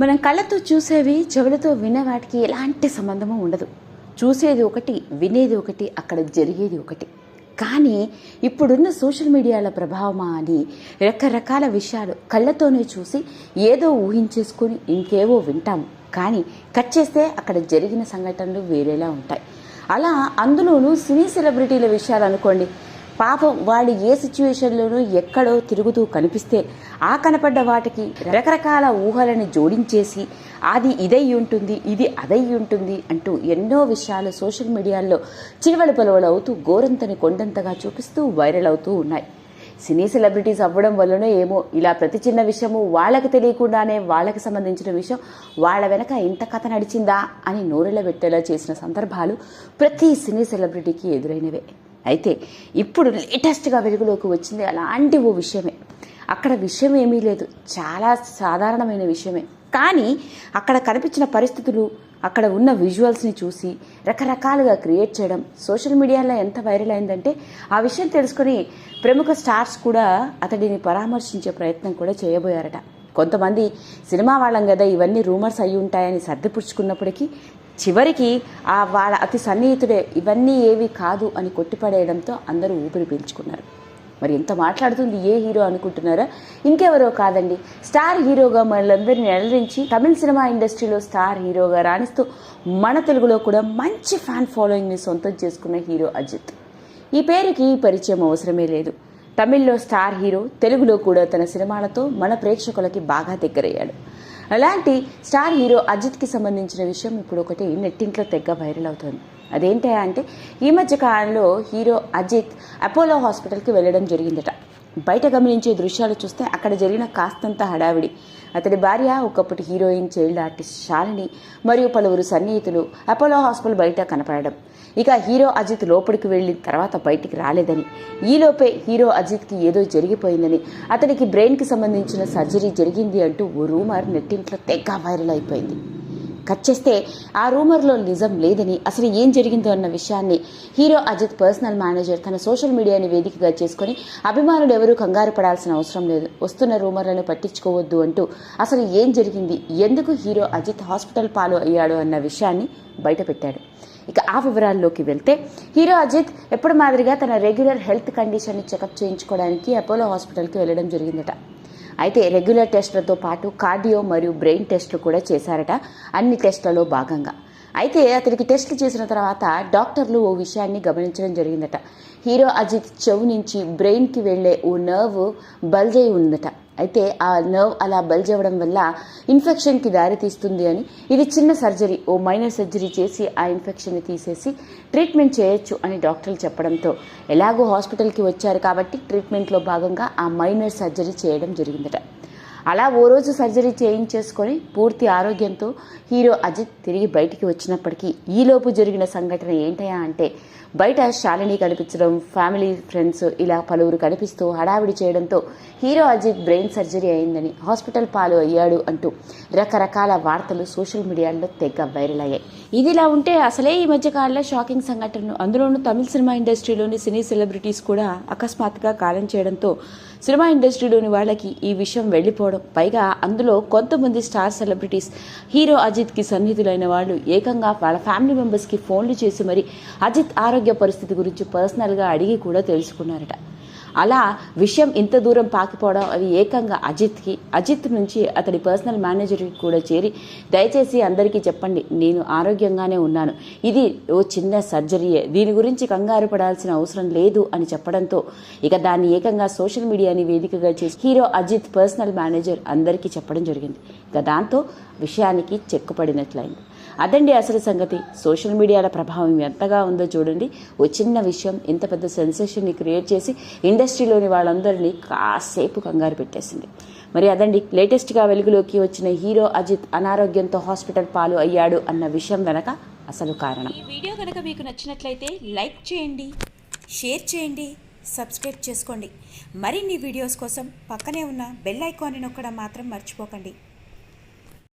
మనం కళ్ళతో చూసేవి చెవులతో వినే వాటికి ఎలాంటి సంబంధము ఉండదు. చూసేది ఒకటి వినేది ఒకటి అక్కడ జరిగేది ఒకటి. కానీ ఇప్పుడున్న సోషల్ మీడియాల ప్రభావమా అని రకరకాల విషయాలు కళ్ళతోనే చూసి ఏదో ఊహించేసుకొని ఇంకేవో వింటాము. కానీ కట్ చేస్తే అక్కడ జరిగిన సంఘటనలు వేరేలా ఉంటాయి. అలా అందులోనూ సినీ సెలబ్రిటీల విషయాలు అనుకోండి. పాపం వాళ్ళు ఏ సిచ్యువేషన్లోనూ ఎక్కడో తిరుగుతూ కనిపిస్తే ఆ కనపడ్డ వాటికి రకరకాల ఊహలను జోడించేసి అది ఇదై ఉంటుంది ఇది అదై ఉంటుంది అంటూ ఎన్నో విషయాలు సోషల్ మీడియాలో చిరువలు పలువలు అవుతూ గోరంతని కొండంతగా చూపిస్తూ వైరల్ అవుతూ ఉన్నాయి. సినీ సెలబ్రిటీస్ అవ్వడం వల్లనో ఏమో ఇలా ప్రతి చిన్న విషయము వాళ్ళకి తెలియకుండానే వాళ్ళకి సంబంధించిన విషయం వాళ్ళ వెనక ఇంత కథ నడిచిందా అని నోరెల పెట్టేలా చేసిన సందర్భాలు ప్రతి సినీ సెలబ్రిటీకి ఎదురైనవే. అయితే ఇప్పుడు లేటెస్ట్గా వెలుగులోకి వచ్చింది అలాంటి ఓ విషయమే. అక్కడ విషయం ఏమీ లేదు. చాలా సాధారణమైన విషయమే. కానీ అక్కడ కనిపించిన పరిస్థితులు అక్కడ ఉన్న విజువల్స్ని చూసి రకరకాలుగా క్రియేట్ చేయడం సోషల్ మీడియాలో ఎంత వైరల్ అయిందంటే ఆ విషయం తెలుసుకొని ప్రముఖ స్టార్స్ కూడా అతడిని పరామర్శించే ప్రయత్నం కూడా చేయబోయారట. కొంతమంది సినిమా వాళ్ళం కదా ఇవన్నీ రూమర్స్ అయి ఉంటాయని సర్దిపుచ్చుకున్నప్పటికీ చివరికి ఆ వాళ్ళ అతి సన్నిహితుడే ఇవన్నీ ఏవి కాదు అని కొట్టిపడేయడంతో అందరూ ఊపిరి పీల్చుకున్నారు. మరి ఎంత మాట్లాడుతుంది ఏ హీరో అనుకుంటున్నారా? ఇంకెవరో కాదండి. స్టార్ హీరోగా మనలందరినీ అలరించి తమిళ సినిమా ఇండస్ట్రీలో స్టార్ హీరోగా రాణిస్తూ మన తెలుగులో కూడా మంచి ఫ్యాన్ ఫాలోయింగ్ని సొంతం చేసుకున్న హీరో అజిత్. ఈ పేరుకి పరిచయం అవసరమే లేదు. తమిళ్ళో స్టార్ హీరో తెలుగులో కూడా తన సినిమాలతో మన ప్రేక్షకులకి బాగా దగ్గరయ్యాడు. అలాంటి స్టార్ హీరో అజిత్కి సంబంధించిన విషయం ఇప్పుడు ఒకటి నెట్టింట్లో తెగ్గ వైరల్ అవుతుంది. అదేంటి అంటే ఈ మధ్య కాలంలో హీరో అజిత్ అపోలో హాస్పిటల్కి వెళ్ళడం జరిగిందట. బయట గమనించే దృశ్యాలు చూస్తే అక్కడ జరిగిన కాస్తంత హడావిడి. అతడి భార్య ఒకప్పటి హీరోయిన్ చైల్డ్ ఆర్టిస్ట్ శాలిని మరియు పలువురు సన్నిహితులు అపోలో హాస్పిటల్ బయట కనపడడం. ఇక హీరో అజిత్ లోపలికి వెళ్ళిన తర్వాత బయటికి రాలేదని. ఈలోపే హీరో అజిత్కి ఏదో జరిగిపోయిందని. అతనికి బ్రెయిన్కి సంబంధించిన సర్జరీ జరిగింది అంటూ ఓ రూమర్ నెట్టింట్లో తెగ వైరల్ అయిపోయింది. కట్ చేస్తే ఆ రూమర్లో నిజం లేదని అసలు ఏం జరిగిందో అన్న విషయాన్ని హీరో అజిత్ పర్సనల్ మేనేజర్ తన సోషల్ మీడియాని వేదికగా చేసుకుని అభిమానులు ఎవరూ కంగారు పడాల్సిన అవసరం లేదు. వస్తున్న రూమర్లను పట్టించుకోవద్దు అంటూ అసలు ఏం జరిగింది? ఎందుకు హీరో అజిత్ హాస్పిటల్ పాలు అయ్యాడు అన్న విషయాన్ని బయటపెట్టాడు. ఇక ఆ వివరాల్లోకి వెళ్తే హీరో అజిత్ ఎప్పుడు మాదిరిగా తన రెగ్యులర్ హెల్త్ కండిషన్ని చెకప్ చేయించుకోవడానికి అపోలో హాస్పిటల్కి వెళ్ళడం జరిగిందట. అయితే రెగ్యులర్ టెస్టులతో పాటు కార్డియో మరియు బ్రెయిన్ టెస్టులు కూడా చేశారట అన్ని టెస్టులలో భాగంగా. అయితే అతనికి టెస్టులు చేసిన తర్వాత డాక్టర్లు ఓ విషయాన్ని గమనించడం జరిగిందట. హీరో అజిత్ చెవు నుంచి బ్రెయిన్కి వెళ్ళే ఓ నర్వ్ బల్జై ఉందట అయితే ఆ నర్వ్ అలా బల్జ్ అవ్వడం వల్ల ఇన్ఫెక్షన్కి దారితీస్తుంది అని. ఇది చిన్న సర్జరీ ఓ మైనర్ సర్జరీ చేసి ఆ ఇన్ఫెక్షన్ని తీసేసి ట్రీట్మెంట్ చేయొచ్చు అని డాక్టర్లు చెప్పడంతో ఎలాగో హాస్పిటల్కి వచ్చారు కాబట్టి ట్రీట్మెంట్లో భాగంగా ఆ మైనర్ సర్జరీ చేయడం జరిగిందట. అలా ఓ రోజు సర్జరీ చేయించేసుకొని పూర్తి ఆరోగ్యంతో హీరో అజిత్ తిరిగి బయటికి వచ్చినప్పటికీ ఈలోపు జరిగిన సంఘటన ఏంటయా అంటే బయట శాలిని కనిపించడం ఫ్యామిలీ ఫ్రెండ్స్ ఇలా పలువురు కనిపిస్తూ హడావిడి చేయడంతో హీరో అజిత్ బ్రెయిన్ సర్జరీ అయిందని హాస్పిటల్ పాలు అయ్యాడు అంటూ రకరకాల వార్తలు సోషల్ మీడియాలో తెగ వైరల్ అయ్యాయి. ఇదిలా ఉంటే అసలే ఈ మధ్యకాలంలో షాకింగ్ సంఘటనలు. అందులోనూ తమిళ సినిమా ఇండస్ట్రీలోని సినీ సెలబ్రిటీస్ కూడా అకస్మాత్తుగా కాలం చేయడంతో సినిమా ఇండస్ట్రీలోని వాళ్ళకి ఈ విషయం వెళ్ళిపోవడం. పైగా అందులో కొంతమంది స్టార్ సెలబ్రిటీస్ హీరో అజిత్కి సన్నిహితులైన వాళ్ళు ఏకంగా వాళ్ళ ఫ్యామిలీ మెంబర్స్కి ఫోన్లు చేసి మరి అజిత్ ఆరోగ్య పరిస్థితి గురించి పర్సనల్గా అడిగి కూడా తెలుసుకున్నారట. అలా విషయం ఇంత దూరం పాకిపోవడం అది ఏకంగా అజిత్కి అజిత్ నుంచి అతడి పర్సనల్ మేనేజర్కి కూడా చేరి దయచేసి అందరికీ చెప్పండి నేను ఆరోగ్యంగానే ఉన్నాను. ఇది ఓ చిన్న సర్జరీయే. దీని గురించి కంగారు పడాల్సిన అవసరం లేదు అని చెప్పడంతో ఇక దాన్ని ఏకంగా సోషల్ మీడియాని వేదికగా చేసి హీరో అజిత్ పర్సనల్ మేనేజర్ అందరికీ చెప్పడం జరిగింది. ఇక దాంతో విషయానికి చెక్కుపడినట్లయింది. అదండి అసలు సంగతి. సోషల్ మీడియాల ప్రభావం ఎంతగా ఉందో చూడండి. ఓ చిన్న విషయం ఇంత పెద్ద సెన్సేషన్ని క్రియేట్ చేసి ఇండస్ట్రీలోని వాళ్ళందరినీ కాసేపు కంగారు పెట్టేసింది. మరి అదండి లేటెస్ట్గా వెలుగులోకి వచ్చిన హీరో అజిత్ అనారోగ్యంతో హాస్పిటల్ పాలు అయ్యాడు అన్న విషయం వెనక అసలు కారణం. ఈ వీడియో కనుక మీకు నచ్చినట్లయితే లైక్ చేయండి షేర్ చేయండి సబ్స్క్రైబ్ చేసుకోండి. మరిన్ని వీడియోస్ కోసం పక్కనే ఉన్న బెల్ ఐకాన్ని నొక్కడం మాత్రం మర్చిపోకండి.